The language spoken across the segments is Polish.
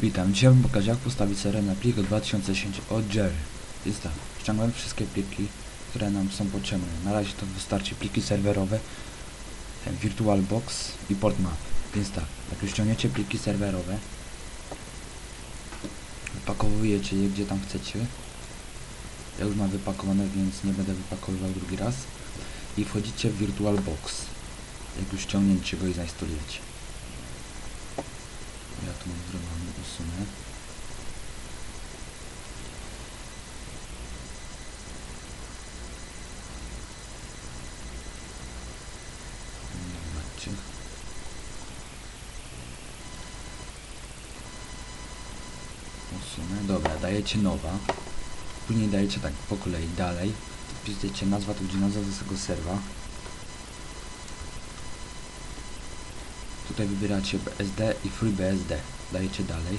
Witam, dzisiaj wam pokażę jak postawić serię na plik 2010 od Jerry. Jest tak, ściągnąłem wszystkie pliki, które nam są potrzebne. Na razie to wystarczy pliki serwerowe, VirtualBox i PortMap. Więc tak, jak już ściągniecie pliki serwerowe, wypakowujecie je gdzie tam chcecie. Ja już mam wypakowane, więc nie będę wypakowywał drugi raz. I wchodzicie w VirtualBox. Jak już ściągnięcie go i zainstalujecie. Ja tu mam zrobione, usunę. Zobaczcie. Usunę. Dobra, dajecie nowa. Później dajecie tak po kolei dalej. Wpisujecie nazwa, to będzie nazwa tego serwa. Tutaj wybieracie BSD i FreeBSD. Dajecie dalej.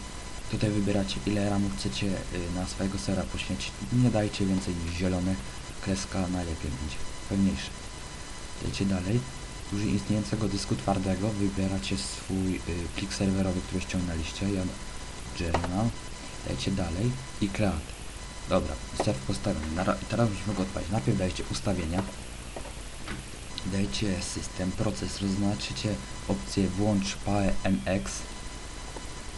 Tutaj wybieracie ile ramu chcecie y, na swojego sera poświęcić. Nie dajcie więcej niż zielone. Kreska najlepiej będzie. Pełniejsze. Dajcie dalej. Użyj istniejącego dysku twardego. Wybieracie swój y, plik serwerowy, który ściągnęliście. Ja mam. Dajcie dalej i create. Dobra, serw postawiony. Teraz musimy go odpalić. Najpierw dajcie ustawienia dajcie system, proces, zaznaczycie opcję włącz PAE MX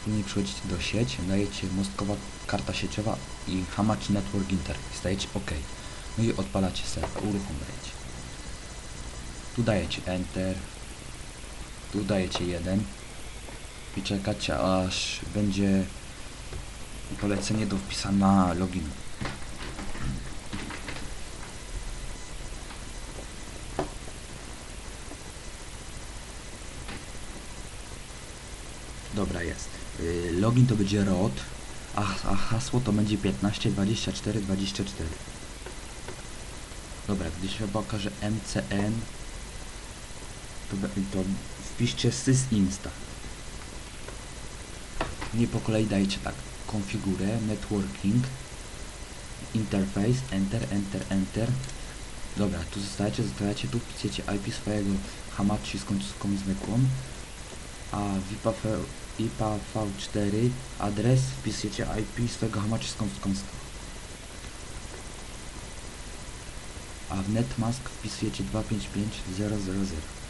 później przechodzicie do sieć, dajecie mostkowa karta sieciowa i Hamachi Network Interface, dajecie OK no i odpalacie serwer, uruchom dajecie tu dajecie Enter tu dajecie 1 i czekacie aż będzie polecenie do wpisania loginu Dobra, jest. Y, login to będzie ROT, a, a hasło to będzie 15 24 24. Dobra, gdy się pokaże MCN, to, to wpiszcie sysinsta. Nie po kolei dajcie tak. Konfigurę, networking, interface, enter, enter, enter. Dobra, tu zostajecie, zostajecie, tu wpisujecie IP swojego Hamachi z końcówką zwykłą a VIPA, IPA V4 adres wpisujecie IP swego hamaczy z kąską. A w netmask wpisujecie 255000.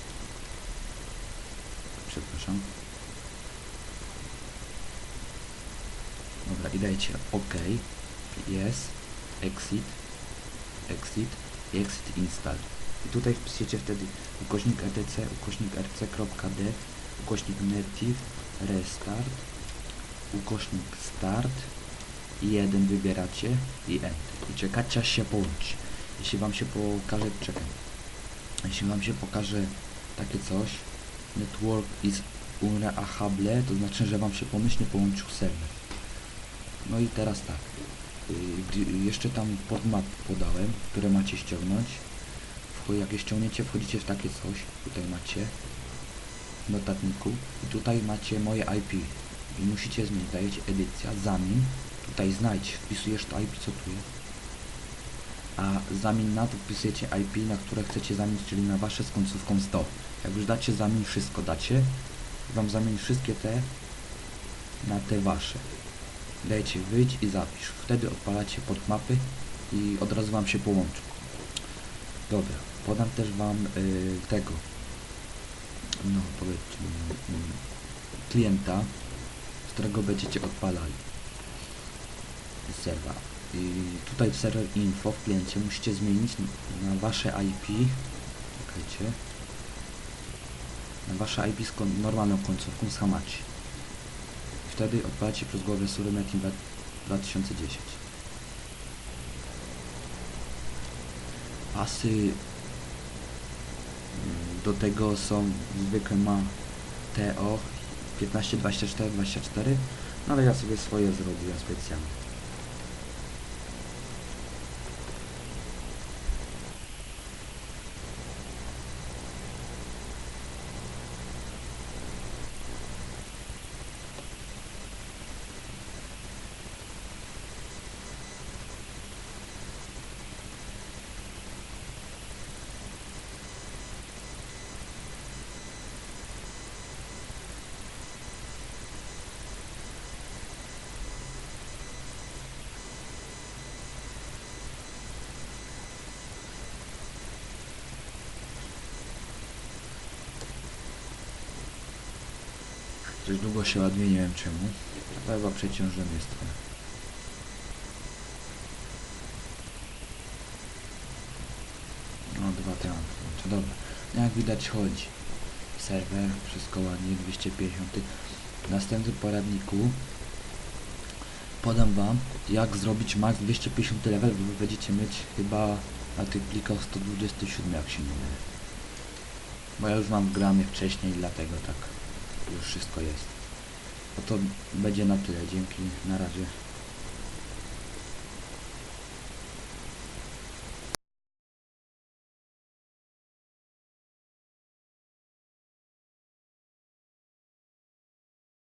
Przepraszam. Dobra i dajcie OK. Yes. Exit. Exit. I exit install. I tutaj wpisujecie wtedy ukośnik etc, ukośnik rc.d ukośnik native, restart, ukośnik start i jeden wybieracie i enter. I czekacie aż się połączy. Jeśli wam się pokaże, czekaj, jeśli wam się pokaże takie coś, network is unreachable, to znaczy, że wam się pomyślnie połączył serwer. No i teraz tak, gdy- jeszcze tam podmap podałem, które macie ściągnąć. Jak je ściągniecie, wchodzicie w takie coś, tutaj macie w notatniku i tutaj macie moje IP i musicie zmienić, dajecie edycja, zamień, tutaj znajdź, wpisujesz to IP co tu jest a zamień na to wpisujecie IP, na które chcecie zamienić, czyli na wasze z końcówką 100 jak już dacie zamień wszystko, dacie. Wam zamień wszystkie te na te wasze. Dajecie wyjdź i zapisz, wtedy odpalacie pod mapy i od razu wam się połączy dobra, podam też wam y, tego. No powiedzmy mm, klienta, z którego będziecie odpalali. Serwa. Tutaj w serwer info w kliencie musicie zmienić na wasze IP. Czekajcie. Na wasze IP z normalną końcówką z Hamachi. I wtedy odpalacie przez głowę Surymet Invert 2010. Pasy mm, do tego są zwykle ma TO 15, 24, 24 no ale ja sobie swoje zrobiłem specjalnie Dość długo się ładuje, nie wiem czemu. Chyba przeciążony jest trochę. No dwa temat. To dobra. No jak widać chodzi. Serwer, wszystko ładnie, 250. W następnym poradniku podam wam jak zrobić max 250 level, bo będziecie mieć chyba na tych plikach 127 jak się nie mylę. Bo ja już mam gramy wcześniej, dlatego tak już wszystko jest. No to będzie na tyle. Dzięki, na razie.